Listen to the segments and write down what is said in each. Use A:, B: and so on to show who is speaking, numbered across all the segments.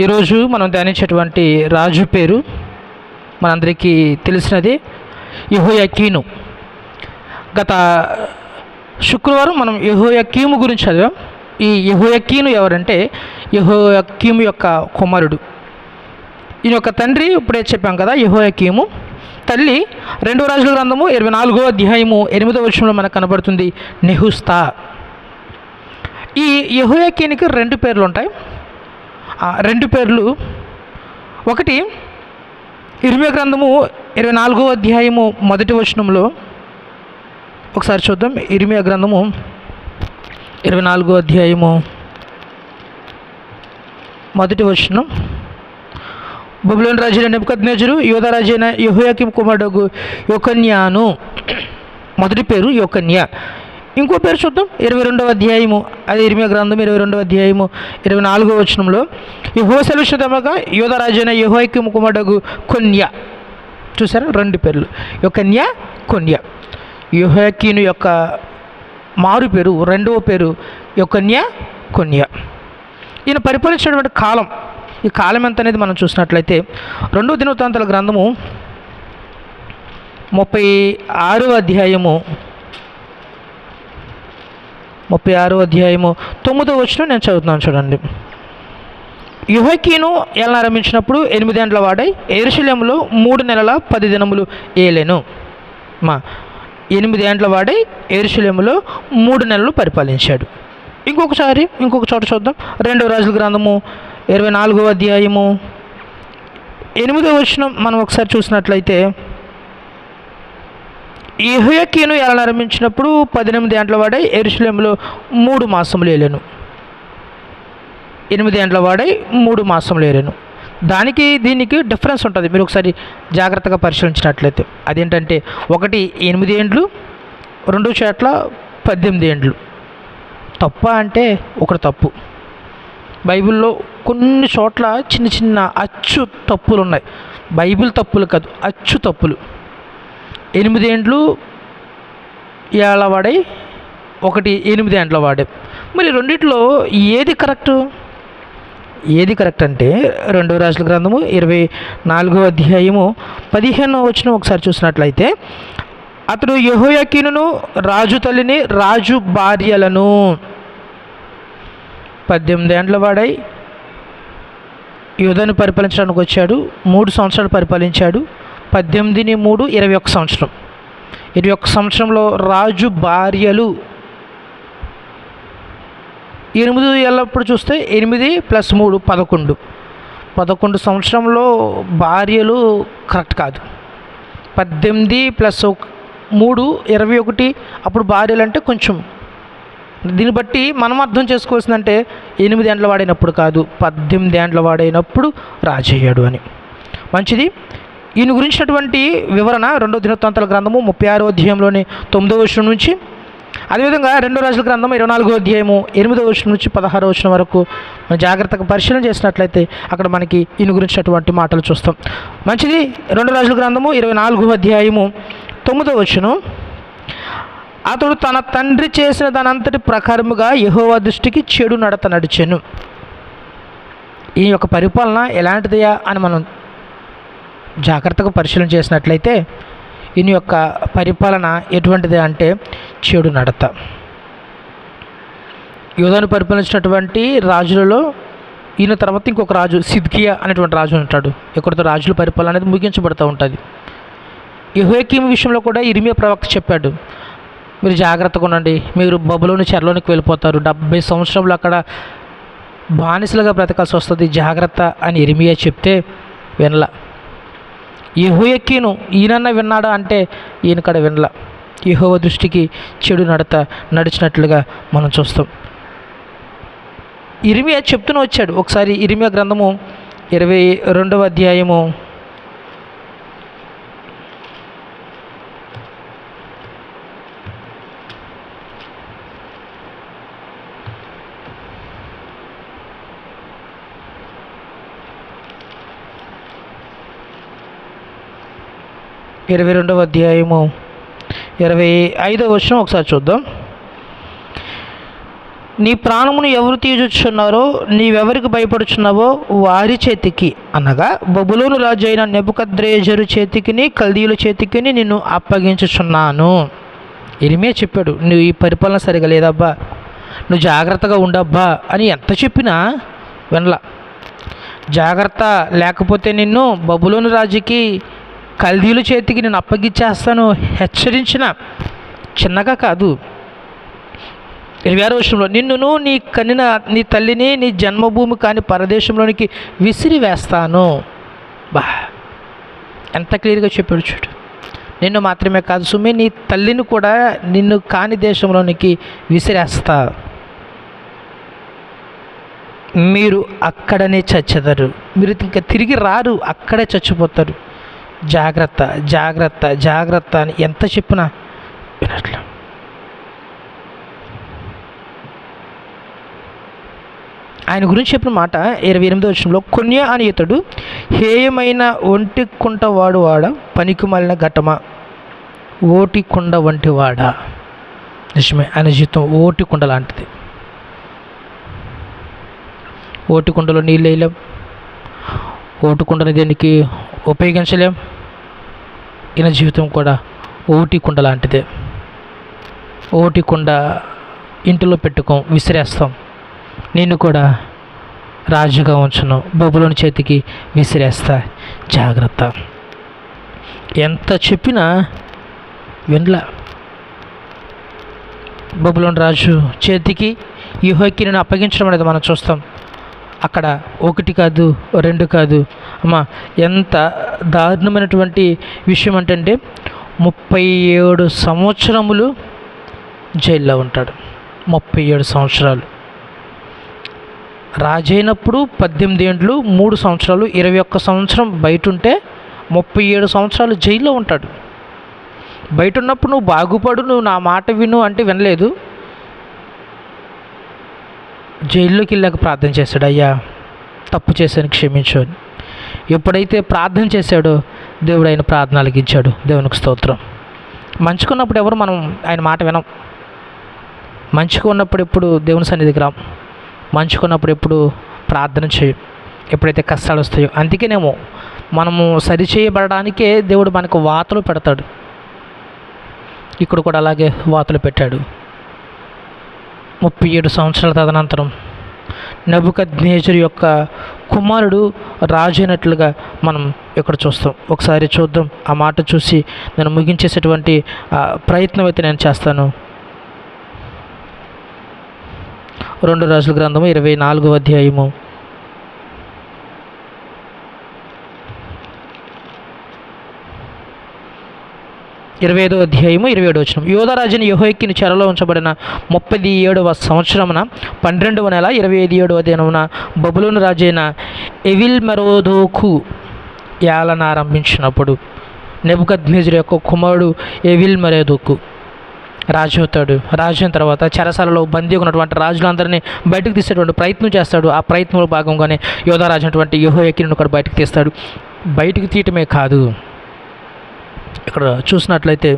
A: ఈరోజు మనం ధ్యానించేటువంటి రాజు పేరు మనందరికీ తెలిసినది యహోయకీను. గత శుక్రవారం మనం యహోయకీము గురించి చదివాం. ఈ యహోయకీను ఎవరంటే యహోయకీము యొక్క కుమారుడు. ఈయన యొక్క తండ్రి ఇప్పుడే చెప్పాం కదా యహోయకీము. తల్లి రెండవ రాజుల గ్రంథము ఇరవై నాలుగో అధ్యాయము ఎనిమిదో వచనంలో మనకు కనబడుతుంది నెహుస్తా. ఈ యహోయకీనికి రెండు పేర్లు ఉంటాయి. రెండు పేర్లు. ఒకటి ఇరిమియా గ్రంథము ఇరవై నాలుగో అధ్యాయము మొదటి వచనంలో. ఒకసారి చూద్దాం ఇరిమియా గ్రంథము ఇరవై నాలుగో అధ్యాయము మొదటి వచనం. బబులోని రాజైన నెబుకద్నేజరు యోధరాజైన యహోయాకిం కుమారుడు యొకన్యాను. మొదటి పేరు యొకన్య. ఇంకో పేరు చూద్దాం. ఇరవై రెండవ అధ్యాయము అది ఇరిమియా గ్రంథం ఇరవై రెండవ అధ్యాయము ఇరవై నాలుగో వచనంలో యహో సెలవుషదమగా యోధ రాజైన యహోయాకిం కుమారుడు కొన్య. చూసారా? రెండు పేర్లు. యొక్కన్య కొన్య. యహోయాకీను యొక్క మారు పేరు రెండవ పేరు యొక్కన్య కొన్య. ఈయన పరిపాలించినటువంటి కాలం ఈ కాలం ఎంత అనేది మనం చూసినట్లయితే రెండవ దినవృత్తాంతాల గ్రంథము ముప్పై ఆరో అధ్యాయము ముప్పై ఆరో అధ్యాయము తొమ్మిదో వచ్చిన నేను చదువుతున్నాను చూడండి. యుహకీను ఏలనారంభించినప్పుడు ఎనిమిదేండ్ల వాడై ఎరుశల్యంలో మూడు నెలల పది దినములు ఏలేను. మా ఎనిమిది ఏండ్ల వాడై ఎరుశల్యంలో మూడు నెలలు పరిపాలించాడు. ఇంకొకసారి ఇంకొక చోట చూద్దాం. రెండవ రాజుల గ్రంథము ఇరవై నాలుగో అధ్యాయము. ఎనిమిదో వచ్చిన మనం ఒకసారి చూసినట్లయితే యెహోయాకీను ఏలనారంభించినప్పుడు పద్దెనిమిది ఏండ్ల వాడై ఎరుశలేంలో మూడు మాసములు ఏలాను. ఎనిమిది ఏండ్ల వాడై మూడు మాసములు ఏలాను. దానికి దీనికి డిఫరెన్స్ ఉంటుంది. మీరు ఒకసారి జాగ్రత్తగా పరిశీలించినట్లయితే. అదేంటంటే ఒకటి ఎనిమిది ఏండ్లు రెండు చోట్ల పద్దెనిమిది ఏండ్లు తప్ప అంటే ఒకటి తప్పు. బైబిల్లో కొన్ని చోట్ల చిన్న చిన్న అచ్చు తప్పులు ఉన్నాయి బైబిల్ తప్పులు కాదు అచ్చు తప్పులు. ఎనిమిది ఏండ్లు ఏళ్ళ వాడి ఒకటి ఎనిమిది ఏండ్ల వాడి. మరి రెండిట్లో ఏది కరెక్టు? ఏది కరెక్ట్ అంటే రెండవ రాజుల గ్రంథము ఇరవై నాలుగో అధ్యాయము పదిహేనో వచ్చిన ఒకసారి చూసినట్లయితే అతడు యహోయకిను రాజు తల్లిని రాజు భార్యలను. పద్దెనిమిది ఏండ్ల వాడై యువధను పరిపాలించడానికి వచ్చాడు మూడు సంవత్సరాలు పరిపాలించాడు పద్దెనిమిదిని మూడు ఇరవై ఒక్క సంవత్సరం. ఇరవై ఒక్క సంవత్సరంలో రాజు భార్యలు ఎనిమిది ఎల్లప్పుడు చూస్తే ఎనిమిది ప్లస్ మూడు పదకొండు. పదకొండు సంవత్సరంలో భార్యలు కరెక్ట్ కాదు. పద్దెనిమిది ప్లస్ ఒక- మూడు ఇరవై ఒకటి అప్పుడు భార్యలు అంటే కొంచెం. దీన్ని బట్టి మనం అర్థం చేసుకోవాల్సిందంటే ఎనిమిది ఏండ్ల వాడైనప్పుడు కాదు పద్దెనిమిది ఏండ్ల వాడైనప్పుడు రాజయ్యాడు అని. మంచిది? ఈయన గురించినటువంటి వివరణ రెండో దినోత్తాంతాల గ్రంథము ముప్పై ఆరో అధ్యాయంలోని తొమ్మిదో వర్షం నుంచి. అదేవిధంగా రెండో రాజుల గ్రంథం ఇరవై నాలుగో అధ్యాయము ఎనిమిదో వర్షం నుంచి పదహారో వర్షం వరకు మనం జాగ్రత్తగా పరిశీలన చేసినట్లయితే అక్కడ మనకి ఈయన గురించినటువంటి మాటలు చూస్తాం. మంచిది రెండో రాజుల గ్రంథము ఇరవై నాలుగో అధ్యాయము తొమ్మిదో వచనం. అతడు తన తండ్రి చేసిన దానంతటి ప్రకారముగా యహోవ దృష్టికి చెడు నడత నడిచెను. ఈ యొక్క పరిపాలన ఎలాంటిదయా అని మనం జాగ్రత్తగా పరిశీలన చేసినట్లయితే ఈయన యొక్క పరిపాలన ఎటువంటిది అంటే చెడు నడత. యోధాను పరిపాలించినటువంటి రాజులలో ఈయన తర్వాత ఇంకొక రాజు సిద్కియా అనేటువంటి రాజు ఉంటాడు. ఇక్కడితో రాజుల పరిపాలన అనేది ముగించబడుతూ ఉంటుంది. యహోకీమ్ విషయంలో కూడా ఇరిమియా ప్రవక్త చెప్పాడు మీరు జాగ్రత్తగా ఉండండి. మీరు బబులోని చెరలోనికి వెళ్ళిపోతారు. డెబ్బై సంవత్సరంలో అక్కడ బానిసలుగా బ్రతకాల్సి వస్తుంది. జాగ్రత్త అని ఇరిమియా చెప్తే వినలా. యహోయక్కీను ఈయనన్న విన్నాడా అంటే ఈయన కడ వినల. యహోవ దృష్టికి చెడు నడత నడిచినట్లుగా మనం చూస్తాం. ఇరిమియా చెప్తూనే వచ్చాడు. ఒకసారి ఇరిమియా గ్రంథము ఇరవై రెండవ అధ్యాయము ఇరవై రెండవ అధ్యాయము ఇరవై ఐదవ వర్షం ఒకసారి చూద్దాం. నీ ప్రాణమును ఎవరు తీజుచున్నారో నీవెవరికి భయపడుచున్నావో వారి చేతికి అనగా బబులోను రాజు అయిన నెబుకద్రేజరు చేతికిని కల్దీయుల చేతికిని నిన్ను అప్పగించుచున్నాను. ఇరిమే చెప్పాడు నువ్వు ఈ పరిపాలన సరిగా లేదబ్బా. నువ్వు జాగ్రత్తగా ఉండబ్బా అని ఎంత చెప్పినా వినలా. జాగ్రత్త లేకపోతే నిన్ను బబులోను రాజుకి కల్దీల చేతికి నేను అప్పగించేస్తాను హెచ్చరించిన చిన్నగా కాదు. ఇరవై ఆరో వర్షంలో నిన్నును నీ కనిన నీ తల్లిని నీ జన్మభూమి కాని పరదేశంలోనికి విసిరి వేస్తాను. బా ఎంత క్లియర్గా చెప్పాడు చూడు. నిన్ను మాత్రమే కాదు సుమి నీ తల్లిని కూడా నిన్ను కాని దేశంలోనికి విసిరేస్తా. మీరు అక్కడనే చచ్చెదరు. మీరు ఇంకా తిరిగి రారు అక్కడే చచ్చిపోతారు. జాగ్రత్త జాగ్రత్త జాగ్రత్త అని ఎంత చెప్పినా వినట్లే. ఆయన గురించి చెప్పిన మాట ఇరవై ఎనిమిదో వచ్చంలో కొన్య అని ఇతడు హేయమైన ఒంటి కుంట వాడు వాడ పనికిమాలిన ఘటమ ఓటి కుండ వంటి వాడ? నిజమే ఆయన జీవితం ఓటి కుండ లాంటిది. ఓటి కుండలో నీళ్ళు వేయలేం ఓటు కుండని దేనికి ఉపయోగించలేం. ఈయన జీవితం కూడా ఓటి కుండ లాంటిదే. ఓటి కుండ ఇంటిలో పెట్టుకోం విసిరేస్తాం. నేను కూడా రాజుగా ఉంచును. బొబ్బులోని చేతికి విసిరేస్తా. జాగ్రత్త. ఎంత చెప్పినా వినలా. బొబ్బులోని రాజు చేతికి ఈ హోకి నేను అప్పగించడం అనేది మనం చూస్తాం. అక్కడ ఒకటి కాదు రెండు కాదు. అమ్మా ఎంత దారుణమైనటువంటి విషయం ఏంటంటే ముప్పై ఏడు సంవత్సరములు జైల్లో ఉంటాడు. ముప్పై ఏడు సంవత్సరాలు. రాజైనప్పుడు పద్దెనిమిది ఏండ్లు మూడు సంవత్సరాలు ఇరవై ఒక్క సంవత్సరం బయట ఉంటే ముప్పై ఏడు సంవత్సరాలు జైల్లో ఉంటాడు. బయట ఉన్నప్పుడు నువ్వు బాగుపడు నువ్వు నా మాట విను అంటే వినలేదు. జైల్లోకి వెళ్ళాక ప్రార్థన చేశాడు అయ్యా తప్పు చేశాను క్షమించు అని ఎప్పుడైతే ప్రార్థన చేశాడో దేవుడు ఆయన ప్రార్థన అలిగించాడు. దేవునికి స్తోత్రం. మంచుకున్నప్పుడు ఎవరు మనం ఆయన మాట వినం. మంచుకున్నప్పుడు ఎప్పుడు దేవుని సన్నిధికి రాం. మంచుకున్నప్పుడు ఎప్పుడు ప్రార్థన చేయం. ఎప్పుడైతే కష్టాలు వస్తాయో. అందుకేనేమో మనము సరిచేయబడడానికే దేవుడు మనకు వాతలు పెడతాడు. ఇక్కడ కూడా అలాగే వాతలు పెట్టాడు. ముప్పై ఏడు సంవత్సరాల తదనంతరం నబుకద్నేజర్ యొక్క కుమారుడు రాజు అయినట్లుగా మనం ఇక్కడ చూస్తాం. ఒకసారి చూద్దాం. ఆ మాట చూసి నేను ముగించేసేటువంటి ప్రయత్నం అయితే నేను చేస్తాను. రెండు రాజుల గ్రంథము ఇరవై నాలుగో అధ్యాయము. ఇరవై ఐదో అధ్యాయము ఇరవై ఏడు వచ్చిన యోధరాజుని యహోయిక్కిని చెరలో ఉంచబడిన ముప్పై ఏడవ సంవత్సరమున పన్నెండవ నెల ఇరవై ఐదు ఏడవ దినమున బబులోను రాజైన ఎవిల్ మెరోదోకు ఏలనారంభించినప్పుడు ఆరంభించినప్పుడు యొక్క కుమారుడు ఎవిల్ మెరోదోకు రాజు అవుతాడు రాజు అయిన తర్వాత చెరసాలలో బందీ ఉన్నటువంటి రాజులందరినీ బయటకు తీసేటువంటి ప్రయత్నం చేస్తాడు. ఆ ప్రయత్నంలో భాగంగానే యోధరాజు అయినటువంటి యహోయకిని కూడా బయటకు తీస్తాడు. బయటకు తీయటమే కాదు. ఇక్కడ చూసినట్లయితే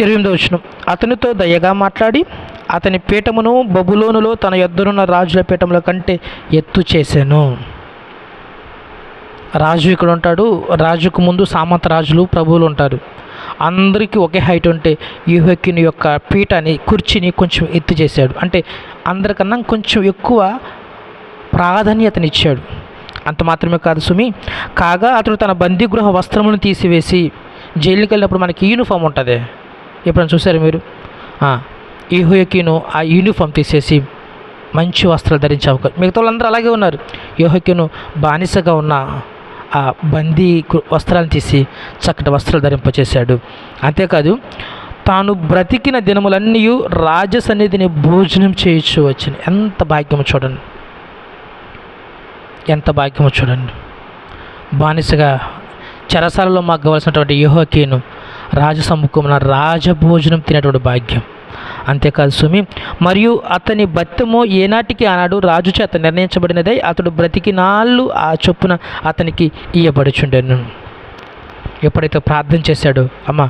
A: ఇరవై ఎనిమిదో వచ్చిన అతనితో దయగా మాట్లాడి అతని పీఠమును బబులోనులో తన ఎద్దరున్న రాజుల పీఠముల కంటే ఎత్తు చేశాను. రాజు ఇక్కడ ఉంటాడు. రాజుకు ముందు సామంత రాజులు ప్రభువులు ఉంటారు. అందరికీ ఒకే హైట్ ఉంటే యూహక్యుని యొక్క పీఠాన్ని కుర్చీని కొంచెం ఎత్తు చేశాడు. అంటే అందరికన్నా కొంచెం ఎక్కువ ప్రాధాన్యతనిచ్చాడు. అంత మాత్రమే కాదు సుమి. కాగా అతడు తన బందీగృహ వస్త్రములను తీసివేసి జైలుకి వెళ్ళినప్పుడు మనకి యూనిఫామ్ ఉంటుంది. ఎప్పుడైనా చూసారు మీరు? యూహోయకీను ఆ యూనిఫామ్ తీసేసి మంచి వస్త్రాలు ధరించే అవకాశం. మిగతా వాళ్ళందరూ అలాగే ఉన్నారు. యోహకిను బానిసగా ఉన్న ఆ బందీ వస్త్రాలను తీసి చక్కటి వస్త్రాలు ధరింపచేశాడు. అంతేకాదు తాను బ్రతికిన దినములన్నీ రాజసన్నిధిని భోజనం చేయొచ్చు వచ్చిన ఎంత భాగ్యం చూడండి. ఎంత భాగ్యమో చూడండి. బానిసగా చెరసాలలో మగ్గవలసినటువంటి రాజు రాజసముఖమున రాజభోజనం తినేటువంటి భాగ్యం. అంతేకాదు సుమి మరియు అతని బత్తెము ఏనాటికి ఆనాడు రాజు చేత నిర్ణయించబడినదే అతడు బ్రతికినాళ్ళు ఆ చొప్పున అతనికి ఇయ్యబడుచుండెను. ఎప్పుడైతే ప్రార్థన చేశాడో అమ్మ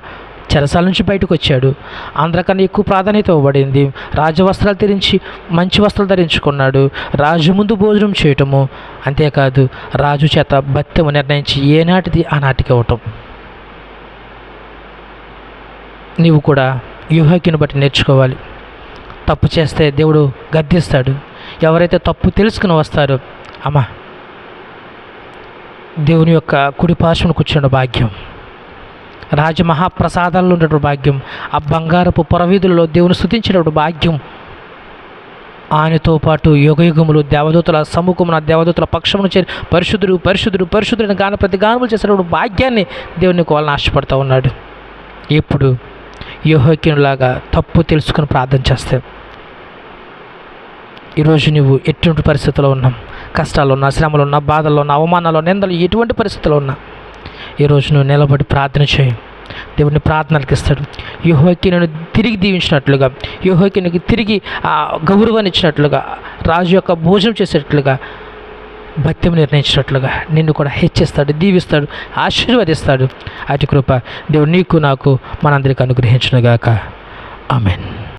A: చెరసాల నుంచి బయటకు వచ్చాడు. అందరికన్నా ఎక్కువ ప్రాధాన్యత ఇవ్వబడింది. రాజవస్త్రాలు ధరించి మంచి వస్త్రాలు ధరించుకున్నాడు. రాజు ముందు భోజనం చేయటము అంతేకాదు రాజు చేత భత్యము నిర్ణయించి ఏనాటిది ఆనాటికి ఇవ్వటం. నీవు కూడా యూహకిని బట్టి నేర్చుకోవాలి. తప్పు చేస్తే దేవుడు గద్దిస్తాడు. ఎవరైతే తప్పు తెలుసుకుని వస్తారో అమ్మా దేవుని యొక్క కుడి పార్శ్వను కూర్చున్న భాగ్యం. రాజ ఉండేటువంటి భాగ్యం ఆ బంగారపు పురవీధులలో దేవుని స్థుతించినటువంటి భాగ్యం. ఆయనతో పాటు యుగయుగములు దేవదూతల సముఖమున దేవదూతల పక్షమును చేరి పరిశుద్ధుడు పరిశుద్ధుడు పరిశుద్ధుడిని గాన ప్రతి గానములు చేసినటువంటి భాగ్యాన్ని దేవుని కోవాలని ఆశపడుతూ ఉన్నాడు. ఇప్పుడు యోహోక్యునిలాగా తప్పు తెలుసుకుని ప్రార్థన చేస్తే ఈరోజు నువ్వు ఎటువంటి పరిస్థితుల్లో ఉన్నాం కష్టాలు ఉన్నా శ్రమలు ఉన్నా బాధల్లో ఉన్నా అవమానాలు నిందలు ఎటువంటి పరిస్థితుల్లో ఉన్నా? ఈరోజు నువ్వు నిలబడి ప్రార్థన చేయి. దేవుడిని ప్రార్థనలకు ఇస్తాడు యుహోకి నన్ను తిరిగి దీవించినట్లుగా యుహోకి నీకు తిరిగి ఆ గౌరవాన్ని ఇచ్చినట్లుగా రాజు యొక్క భోజనం చేసేటట్లుగా భక్తిని నిర్ణయించినట్లుగా నిన్ను కూడా హెచ్చిస్తాడు దీవిస్తాడు ఆశీర్వదిస్తాడు. అటు కృప దేవుడు నీకు నాకు మనందరికి అనుగ్రహించినగాక. ఆమెన్.